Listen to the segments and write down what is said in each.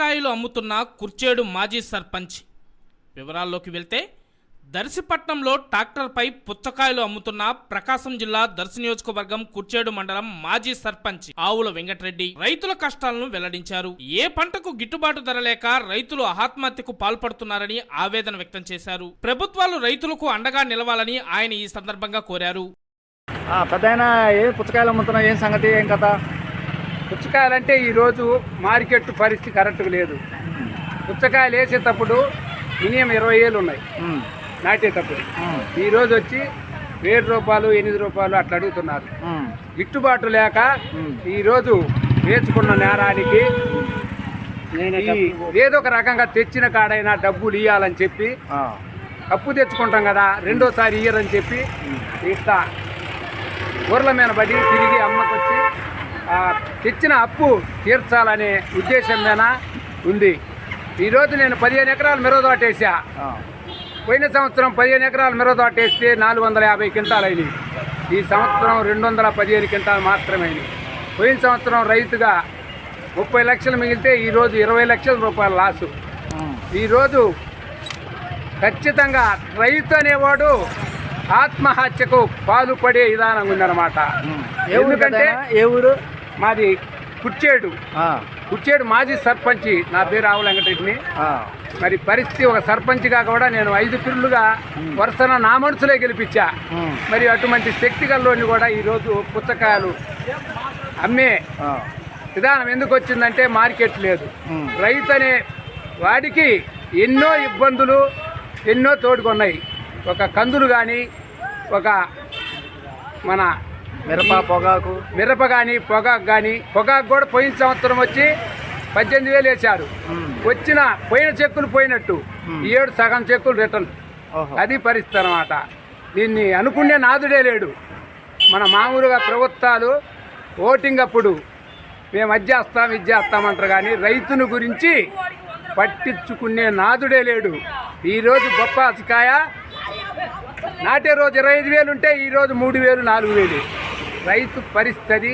పుచ్చకాయలు అమ్ముతున్న కుర్చేడు మాజీ సర్పంచ్. వివరాల్లోకి వెళ్తే దర్శిపట్నంలో ట్రాక్టర్పై పుచ్చకాయలు అమ్ముతున్న ప్రకాశం జిల్లా దర్శి నియోజకవర్గం కుర్చేడు మండలం మాజీ సర్పంచ్ ఆవుల వెంకటరెడ్డి రైతుల కష్టాలను వెల్లడించారు. ఏ పంటకు గిట్టుబాటు ధర లేక రైతులు ఆత్మహత్యకు పాల్పడుతున్నారని ఆవేదన వ్యక్తం చేశారు. ప్రభుత్వాలు రైతులకు అండగా నిలవాలని ఆయన ఈ సందర్భంగా కోరారు. పెద్ద ఏ పుచ్చకాయలు అమ్ముతున్నా ఏం సంగతి? ఏం కథ? పుచ్చకాయలంటే ఈరోజు మార్కెట్ పరిస్థితి కరెక్ట్గా లేదు. పుచ్చకాయలు వేసేటప్పుడు మినిమం ఇరవై ఏళ్ళు ఉన్నాయి. నాటేటప్పుడు. ఈరోజు వచ్చి ఏడు రూపాయలు ఎనిమిది రూపాయలు అట్లా అడుగుతున్నారు. గిట్టుబాటు లేక. ఈరోజు వేసుకున్న నేరానికి ఏదో ఒక రకంగా తెచ్చిన కాడైనా డబ్బులు ఇవ్వాలని చెప్పి అప్పు తెచ్చుకుంటాం కదా రెండోసారి ఇయ్యరని చెప్పి ఇట్లా ఊర్ల మీద పడి తిరిగి అమ్మకొచ్చి తెచ్చిన అప్పు తీర్చాలనే ఉద్దేశం మీద ఉంది. ఈరోజు నేను పదిహేను ఎకరాలు మిరదోట వేసా ఆ, పోయిన సంవత్సరం పదిహేను ఎకరాలు మిరదోట వేస్తే నాలుగు వందల యాభై క్వింటాలు అయినాయి ఈ సంవత్సరం రెండు వందల పదిహేను క్వింటాలు మాత్రమే పోయిన సంవత్సరం రైతుగా ముప్పై లక్షలు మిగిలితే ఈరోజు ఇరవై లక్షల రూపాయల లాసు. ఈరోజు ఖచ్చితంగా రైతు అనేవాడు ఆత్మహత్యకు పాల్పడే విధానం ఉందన్నమాట. ఎందుకంటే? ఏ ఊరు? మాది కుర్చేడు కుర్చేడు మాజీ సర్పంచి. నా పేరు ఆవుల వెంకటరెడ్డిని. మరి పరిస్థితి ఒక సర్పంచ్గా కూడా నేను ఐదు పిల్లుగా వరుసన నా మనసులే గెలిపించా. మరి అటువంటి శక్తి గల్లోని కూడా ఈరోజు పుచ్చకాయలు అమ్మే విధానం ఎందుకు వచ్చిందంటే మార్కెట్ లేదు. రైతు అనే వాడికి ఎన్నో ఇబ్బందులు ఎన్నో తోడుకున్నాయి. ఒక కందులు కానీ ఒక మన మిరప పొగాకు. మిరప కానీ పొగాకు కానీ పొగాకు కూడా పోయిన సంవత్సరం వచ్చి పద్దెనిమిది వేలు వేశారు. వచ్చిన పోయిన చెక్కులు పోయినట్టు. ఈ ఏడు సగం చెక్కులు రిటర్న్. అది పరిస్థితి అనమాట దీన్ని అనుకునే నాదుడే లేడు. మన మామూలుగా ప్రభుత్వాలు ఓటింగ్ అప్పుడు మేము అది చేస్తాం ఇది చేస్తామంటారు కానీ రైతును గురించి పట్టించుకునే నాదుడే లేడు. ఈరోజు బొప్పాసికాయ నాటే రోజు ఇరవై ఐదు వేలు ఉంటే ఈరోజు మూడు వేలు నాలుగు వేలు. రైతు పరిస్థితి.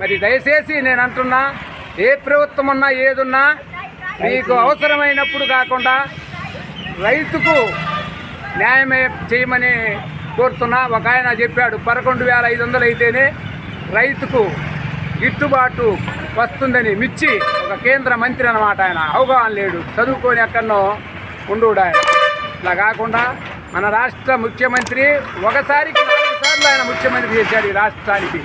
మరి దయచేసి నేను అంటున్నా ఏ ప్రభుత్వం ఉన్నా ఏదున్నా మీకు అవసరమైనప్పుడు కాకుండా రైతుకు న్యాయమే చేయమని కోరుతున్నా. ఒక ఆయన చెప్పాడు పదకొండు వేల ఐదు వందలు అయితేనే రైతుకు గిట్టుబాటు వస్తుందని మిచ్చి ఒక కేంద్ర మంత్రి అన్నమాట ఆయన. అవగాహన లేడు. చదువుకొని ఎక్కడనో ఉండు ఆయన ఇలా కాకుండా మన రాష్ట్ర ముఖ్యమంత్రి ఒకసారికి సార్లు ఆయన ముఖ్యమంత్రి చేశాడు ఈ రాష్ట్రానికి.